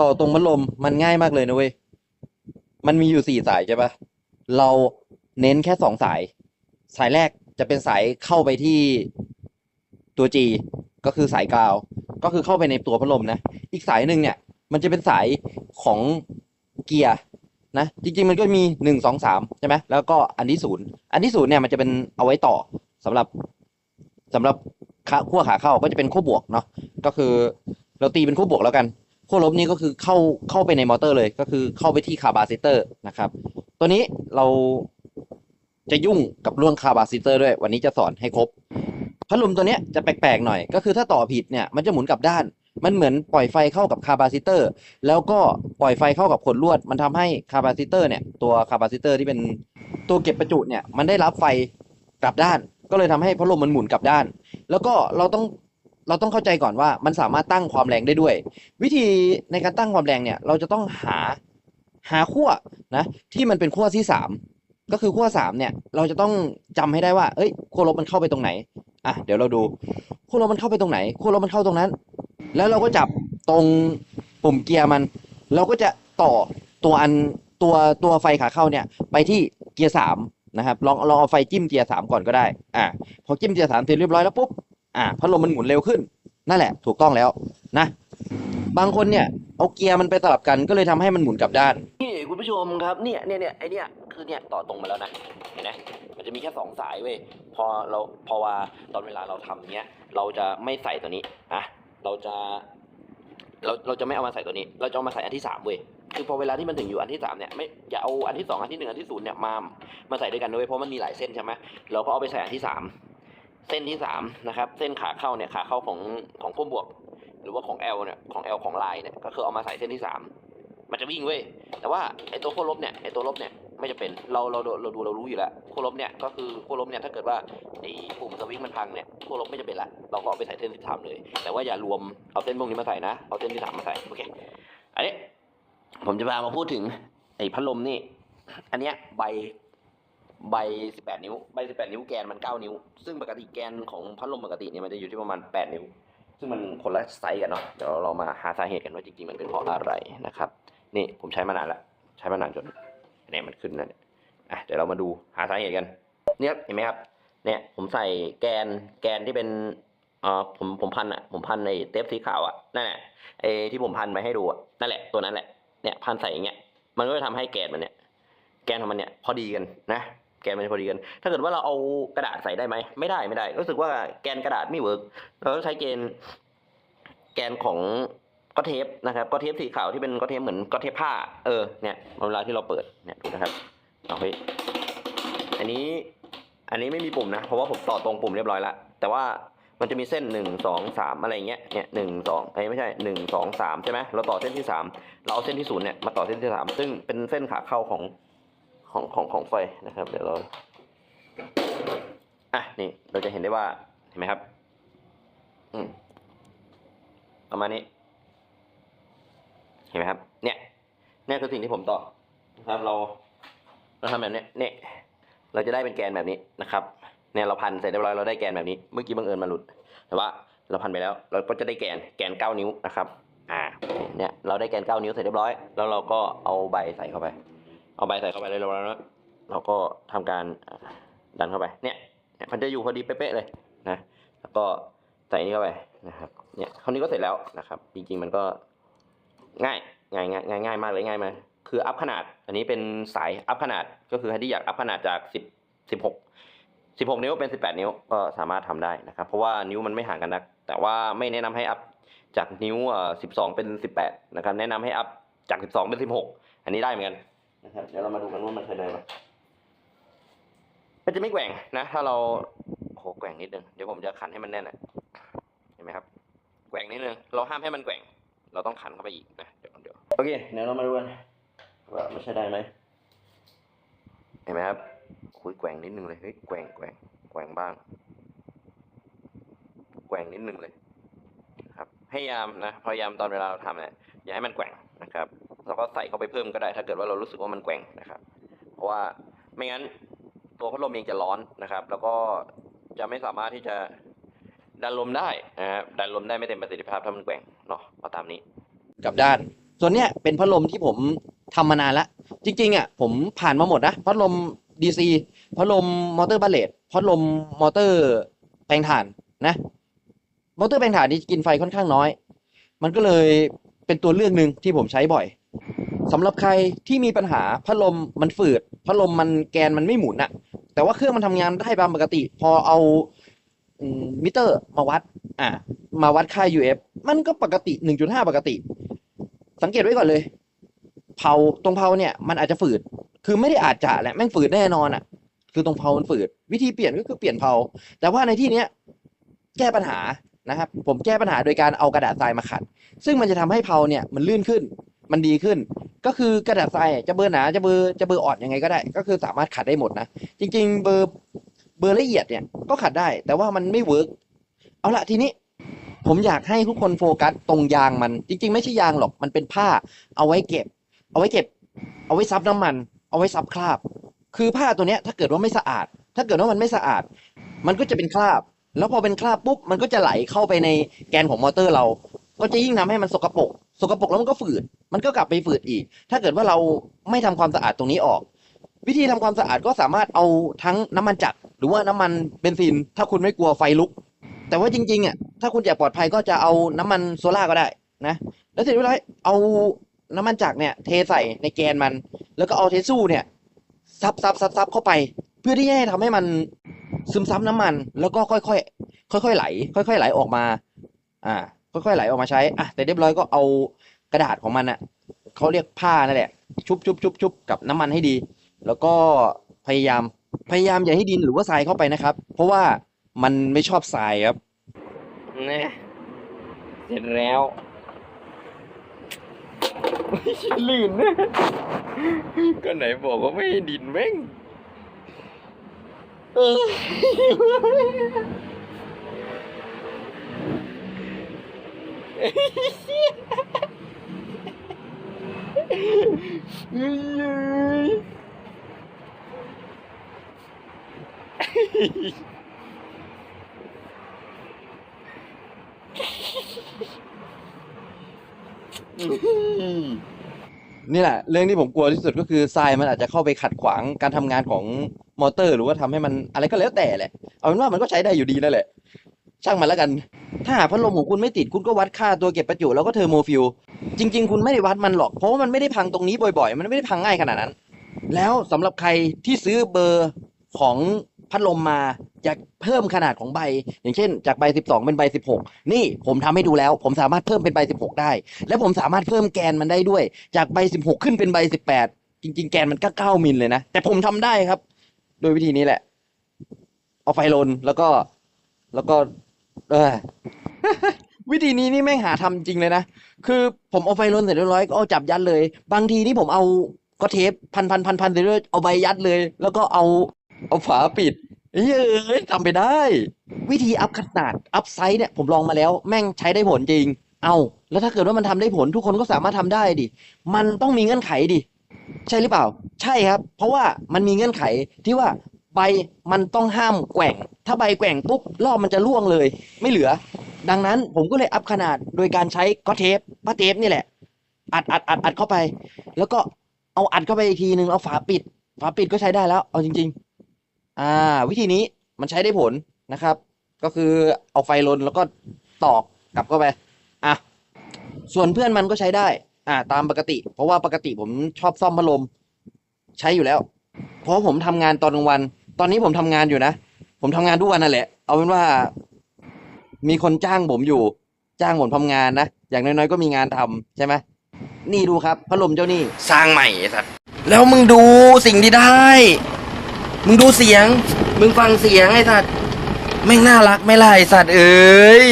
ต่อตรงพัดลมมันง่ายมากเลยนะเว้ย มันมีอยู่สี่สายใช่ปะเราเน้นแค่สองสาย สายแรกจะเป็นสายเข้าไปที่ตัว G ก็คือสายกาว ก็คือเข้าไปในตัวพัดลมนะ อีกสายหนึ่งเนี่ย มันจะเป็นสายของเกียร์นะ จริงๆมันก็มีหนึ่งสองสามใช่ไหมแล้วก็อันที่ศูนย์อันที่ศูนย์เนี่ยมันจะเป็นเอาไว้ต่อสำหรับสำหรับขั้วขาเข้าก็จะเป็นขั้วบวกเนาะ ก็คือเราตีเป็นขั้วบวกแล้วกัน ขั้วลบนี่ก็คือเข้าเข้าไปในมอเตอร์เลยก็คือเข้าไปที่คาร์บาซิเตอร์นะครับ ตัวนี้เราจะยุ่งกับเรื่องคาร์บาซิเตอร์ด้วย วันนี้จะสอนให้ครบพัดลมตัวนี้จะแปลกๆหน่อย ก็คือถ้าต่อผิดเนี่ยมันจะหมุนกลับด้าน มันเหมือนปล่อยไฟเข้ากับคาร์บาซิเตอร์ แล้วก็ปล่อยไฟเข้ากับขนลวด มันทำให้คาร์บาซิเตอร์เนี่ยตัวคาร์บาซิเตอร์ที่เป็นตัวเก็บประจุเนี่ยมันได้รับไฟกลับด้าน ก็เลยทำให้พัดลมมันหมุนกลับด้าน แล้วก็เราต้อง เราต้องเข้าใจก่อนว่ามันสามารถตั้งความแรงได้ด้วย วิธีในการตั้งความแรงเนี่ย เราจะต้องหาหาขั้วนะ ที่มันเป็นขั้วที่สามก็คือขั้วสามเนี่ย เราจะต้องจำให้ได้ว่าเอ้ยขั้วลบมันเข้าไปตรงไหนอะเดี๋ยวเราดูขั้วลบมันเข้าไปตรงไหนขั้วลบมันเข้าตรงนั้น แล้วเราก็จับตรงปุ่มเกียร์มัน เราก็จะต่อตัวอันตัวตัวไฟขาเข้าเนี่ย ไปที่เกียร์สามนะครับลองลองเอาไฟจิ้มเกียร์สามก่อนก็ได้อะพอจิ้มเกียร์สามเสร็จเรียบร้อยแล้วปุ๊บ อะพัดลมมันหมุนเร็วขึ้น นั่นแหละ ถูกต้องแล้วนะ บางคนเนี่ยเอาเกียร์มันไปสลับกันก็เลยทำให้มันหมุนกลับด้านนี่คุณผู้ชมครับเนี่ยเนี่ยเนี่ยไอเนี่ยคือเนี่ยต่อตรงมาแล้วนะเห็นไหมมันจะมีแค่สองสายเว้ยพอเราพอว่าตอนเวลาเราทำเนี้ยเราจะไม่ใส่ตัวนี้นะเราจะเราเราจะไม่เอามาใส่ตัวนี้ เราจะเอามาใส่อันที่สามเว้ยคือพอเวลาที่มันถึงอยู่อันที่สามเนี่ยไม่อย่าเอาอันที่สองอันที่หนึ่งอันที่ศูนย์เนี่ยมามาใส่ด้วยกันด้วยเพราะมันมีหลายเส้นใช่ไหมเราก็เอาไปใส่อันที่สาม เส้นที่สามนะครับเส้นขาเข้าเนี่ยขาเข้าของของพ่วบวก หรือว่าของ L เนี่ยของ L ของลายเนี่ยก็คือเอามาใส่เส้นที่สามมันจะวิ่งเว้ยแต่ว่าไอ้ตัวขั้วลบเนี่ยไอ้ตัวลบเนี่ยไม่จะเป็นเราเราเราเราดูเรารู้อยู่แล้วขั้วลบเนี่ยก็คือขั้วลบเนี่ยถ้าเกิดว่าไอ้ปุ่มสวิตช์มันพังเนี่ยขั้วลบไม่จะเป็นละเราก็เอาไปใส่เส้นที่สามเลย แต่ว่าอย่ารวมเอาเส้นพวกนี้มาใส่นะเอาเส้นที่สามมาใส่โอเคอันนี้ผมจะพามาพูดถึงไอ้พัดลมนี่อันเนี้ยใบ ใบสิบแปดนิ้ว ใบสิบแปดนิ้วแกนมันเก้านิ้ว ซึ่งปกติแกนของพัดลมปกติเนี่ยมันจะอยู่ที่ประมาณแปดนิ้ว ซึ่งมันคนละไซส์กันเนาะ เดี๋ยวเรามาหาสาเหตุกันว่าจริงๆ มันเป็นเพราะอะไรนะครับ นี่ผมใช้มานานละ ใช้มานานจนเนี่ยมันขึ้นแล้วเนี่ยอะเดี๋ยวเรามาดูหาสาเหตุกัน เนี่ยเห็นไหมครับ เนี่ยผมใส่แกนแกนที่เป็นเอ่อผมผมพันอะผมพันในเทปสีขาวอะนั่นแหละไอ้ที่ผมพันไปให้ดูอะนั่นแหละตัวนั้นแหละเนี่ยพันใส่อย่างเงี้ยมันก็จะทำให้แกนมันเนี่ยแกนของมันเนี่ยพอดีกันนะ แกนมันจะพอดีกัน ถ้าเกิดว่าเราเอากระดาษใส่ได้ไหม ไม่ได้ไม่ได้ รู้สึกว่าแกนกระดาษไม่เวิร์กเราต้องใช้เกณฑ์แกนของก็เทปนะครับก็เทปสีขาวที่เป็นก็เทปเหมือนก็เทปผ้า เออเนี่ยเวลาที่เราเปิดเนี่ยดูนะครับเอาเฮ้ยอันนี้อันนี้ไม่มีปุ่มนะ เพราะว่าผมต่อตรงปุ่มเรียบร้อยแล้วแต่ว่ามันจะมีเส้นหนึ่งสองสามอะไรเงี้ยเนี่ยหนึ่งสองไอ้ไม่ใช่หนึ่งสองสามใช่ไหมเราต่อเส้นที่สามเราเอาเส้นที่ศูนย์เนี่ยมาต่อเส้นที่สามซึ่งเป็นเส้นขาเข้าของ ของของของไฟนะครับ เดี๋ยวเราอะนี่เราจะเห็นได้ว่าเห็นไหมครับ อืมประมาณนี้ เห็นไหมครับ เนี่ยเนี่ยคือสิ่งที่ผมต่อนะครับ เราเราทำแบบนี้เนี่ยเราจะได้เป็นแกนแบบนี้นะครับเนี่ยเราพันเสร็จเรียบร้อยเราได้แกนแบบนี้เมื่อกี้บังเอิญมาหลุด แต่ว่าเราพันไปแล้ว เราก็จะได้แกนแกนเก้านิ้วนะครับ อ่าเนี่ยเราได้แกนเก้านิ้วเสร็จเรียบร้อย แล้วเราก็เอาใบใส่เข้าไป เอาใบใส่เข้าไปเรียบร้อยแล้วเราก็ทำการดันเข้าไปเนี่ยเนี่ยมันจะอยู่พอดีเป๊ะเลยนะแล้วก็ใส่นี่เข้าไปนะครับเนี่ยคราวนี้ก็เสร็จแล้วนะครับ จริงๆมันก็ง่ายง่ายง่ายง่ายง่ายมากเลยง่ายมาคืออัพขนาด อันนี้เป็นสายอัพขนาดก็คือใครที่อยากอัพขนาดจากสิบสิบหกสิบหกนิ้วเป็นสิบแปดนิ้วก็สามารถทำได้นะครับ เพราะว่านิ้วมันไม่ห่างกันนัก แต่ว่าไม่แนะนำให้อัพจากนิ้วอ่อสิบสองเป็นสิบแปดนะครับแนะนำให้อัพจากสิบสองเป็นสิบหกอันนี้ได้เหมือนกัน นะครับเดี๋ยวเรามาดูกันว่ามันเคยได้ไหมมันจะไม่แกว่งนะ ถ้าเราโอ้โหแกว่งนิดนึงเดี๋ยวผมจะขันให้มันแน่นอะเห็นไหมครับแกว่งนิดนึงเราห้ามให้มันแกว่ง เราต้องขันเข้าไปอีกนะเดี๋ยวเดี๋ยวโอเคเดี๋ยวเรามาดูกันว่ามันใช้ได้ไหมเห็นไหมครับคุยแกว่งนิดนึงเลยเฮ้ยแกว่งแกว่งแกว่งบ้างแกว่งนิดนึงเลย ครับพยายามนะพยายามตอนเวลาเราทำเนี่ยอย่าให้มันแกว่งนะครับ เราก็ใส่เข้าไปเพิ่มก็ได้ ถ้าเกิดว่าเรารู้สึกว่ามันแกว่งนะครับ เพราะว่าไม่งั้นตัวพัดลมเองจะร้อนนะครับ แล้วก็จะไม่สามารถที่จะดันลมได้นะครับดันลมได้ไม่เต็มประสิทธิภาพถ้ามันแกว่งเนาะเอาตามนี้กับด้าน ส่วนเนี้ยเป็นพัดลมที่ผมทำมานานละจริงๆอะผมผ่านมาหมดนะพัดลม DC พัดลมมอเตอร์บาเลตพัดลมมอเตอร์แปลงถ่านนะ มอเตอร์แปลงถ่านนี่กินไฟค่อนข้างน้อย มันก็เลยเป็นตัวเลือกหนึ่งที่ผมใช้บ่อย สำหรับใครที่มีปัญหาพัดลมมันฝืด พัดลมมันแกนมันไม่หมุนอะแต่ว่าเครื่องมันทำงานได้ตามปกติ พอเอามิเตอร์มาวัด อ่า มาวัดค่า UF มันก็ปกติ 1.5 ปกติ สังเกตไว้ก่อนเลย เผาตรงเผาเนี่ย มันอาจจะฝืด คือไม่ได้อาจจะแหละแม่งฝืดแน่นอนอะ คือตรงเผามันฝืด วิธีเปลี่ยนก็คือเปลี่ยนเผา แต่ว่าในที่เนี้ยแก้ปัญหานะครับ ผมแก้ปัญหาโดยการเอากระดาษทรายมาขัด ซึ่งมันจะทำให้เผาเนี่ยมันลื่นขึ้น มันดีขึ้น ก็คือกระดาษทรายจะเบอร์หนาจะเบอร์จะเบอร์อ่อนยังไงก็ได้ ก็คือสามารถขัดได้หมดนะ จริง ๆ เบอร์เบอร์ละเอียดเนี่ยก็ขัดได้ แต่ว่ามันไม่เวิร์กเอาละทีนี้ผมอยากให้ทุกคนโฟกัสตรงยางมัน จริง ๆ ไม่ใช่ยางหรอกมันเป็นผ้า เอาไว้เก็บ เอาไว้เก็บ เอาไว้ซับน้ำมัน เอาไว้ซับคราบ คือผ้าตัวเนี้ยถ้าเกิดว่าไม่สะอาด ถ้าเกิดว่ามันไม่สะอาด มันก็จะเป็นคราบ แล้วพอเป็นคราบปุ๊บมันก็จะไหลเข้าไปในแกนของมอเตอร์เรา ก็จะยิ่งทำให้มันสกปรกสกปรกแล้วมันก็ฝืด มันก็กลับไปฝืดอีก ถ้าเกิดว่าเราไม่ทำความสะอาดตรงนี้ออก วิธีทำความสะอาดก็สามารถเอาทั้งน้ำมันจักรหรือว่าน้ำมันเบนซิน ถ้าคุณไม่กลัวไฟลุก แต่ว่าจริงๆอะถ้าคุณอยากปลอดภัยก็จะเอาน้ำมันโซล่าก็ได้นะ แล้วเสร็จเรียบร้อยเอาน้ำมันจักรเนี่ย เทใส่ในแกนมัน แล้วก็เอาเทสซูเนี่ยซับซับซับซับเข้าไป เพื่อที่จะให้ทำให้มันซึมซับน้ำมัน แล้วก็ค่อยๆค่อยๆไหล ค่อย ๆ ไหลออกมา อ่า ค่อยๆไหลออกมาใช้อะแต่เรียบร้อยก็เอากระดาษของมันอะเขาเรียกผ้านั่นแหละ ชุบชุบชุบชุบกับน้ำมันให้ดี แล้วก็พยายามพยายามอย่าให้ดินหรือว่าทรายเข้าไปนะครับ เพราะว่ามันไม่ชอบทรายครับนะเสร็จแล้วลื่นนะก็ไหนบอกว่าไม่ให้ดินแม่งเออเฮ้ย นี่แหละ เรื่องที่ผมกลัวที่สุดก็คือทรายมันอาจจะเข้าไปขัดขวางการทำงานของมอเตอร์ หรือว่าทำให้มันอะไรก็แล้วแต่แหละ เอาเป็นว่ามันก็ใช้ได้อยู่ดีนั่นแหละ ช่างมันแล้วกัน ถ้าหากพัดลมของคุณไม่ติดคุณก็วัดค่าตัวเก็บประจุแล้วก็เทอร์โมฟิลจริง ๆ คุณไม่ได้วัดมันหรอก เพราะว่ามันไม่ได้พังตรงนี้บ่อยๆ มันไม่ได้พังง่ายขนาดนั้น แล้วสำหรับใครที่ซื้อเบอร์ของพัดลมมาอยากเพิ่มขนาดของใบ อย่างเช่น จากใบ 12 เป็นใบ 16 นี่ผมทำให้ดูแล้ว ผมสามารถเพิ่มเป็นใบ 16 ได้ และผมสามารถเพิ่มแกนมันได้ด้วย จากใบ 16 ขึ้นเป็นใบ 18 จริง ๆ แกนมันก็9มิลเลยนะ แต่ผมทำได้ครับ โดยวิธีนี้แหละ เอาไฟลนแล้วก็แล้วก็ เออ วิธีนี้นี่แม่งหาทำจริงเลยนะ คือผมเอาไฟลนเสร็จเรียบร้อยก็เอาจับยัดเลย บางทีนี่ผมเอาก็เทปพันพันพันพันเสร็จเรียบร้อยเอาใบยัดเลย แล้วก็เอาเอาฝาปิดเฮ้ยทำไปได้ วิธีอัพขนาดอัพไซส์เนี่ยผมลองมาแล้ว แม่งใช้ได้ผลจริง เอาแล้วถ้าเกิดว่ามันทำได้ผลทุกคนก็สามารถทำได้ดิ มันต้องมีเงื่อนไขดิ ใช่หรือเปล่า ใช่ครับ เพราะว่ามันมีเงื่อนไขที่ว่า ใบมันต้องห้ามแกว่ง ถ้าใบแกว่งปุ๊บรอบมันจะร่วงเลย ไม่เหลือ ดังนั้นผมก็เลยอัพขนาดโดยการใช้ก็เทปผ้าเทปนี่แหละ อัดอัดอัดอัดเข้าไป แล้วก็เอาอัดเข้าไปอีกทีนึงเอาฝาปิด ฝาปิดก็ใช้ได้แล้ว เอาจริง ๆ อ่า วิธีนี้มันใช้ได้ผลนะครับ ก็คือเอาไฟลนแล้วก็ตอกกลับเข้าไปอะส่วนเพื่อนมันก็ใช้ได้ อ่า ตามปกติ เพราะว่าปกติผมชอบซ่อมพัดลม ใช้อยู่แล้ว เพราะผมทำงานตอนกลางวัน ตอนนี้ผมทำงานอยู่นะ ผมทำงานทุกวันนั่นแหละ เอาเป็นว่า มีคนจ้างผมอยู่ จ้างผมทำงานนะ อย่างน้อยๆก็มีงานทำใช่ไหมนี่ดูครับพัดลมเจ้านี่ สร้างใหม่ไอ้สัตว์ แล้วมึงดูสิ่งที่ได้ มึงดูเสียง มึงฟังเสียงไอ้สัตว์แม่งน่ารักไหม่ล่ะไอ้สัตว์เอ้ย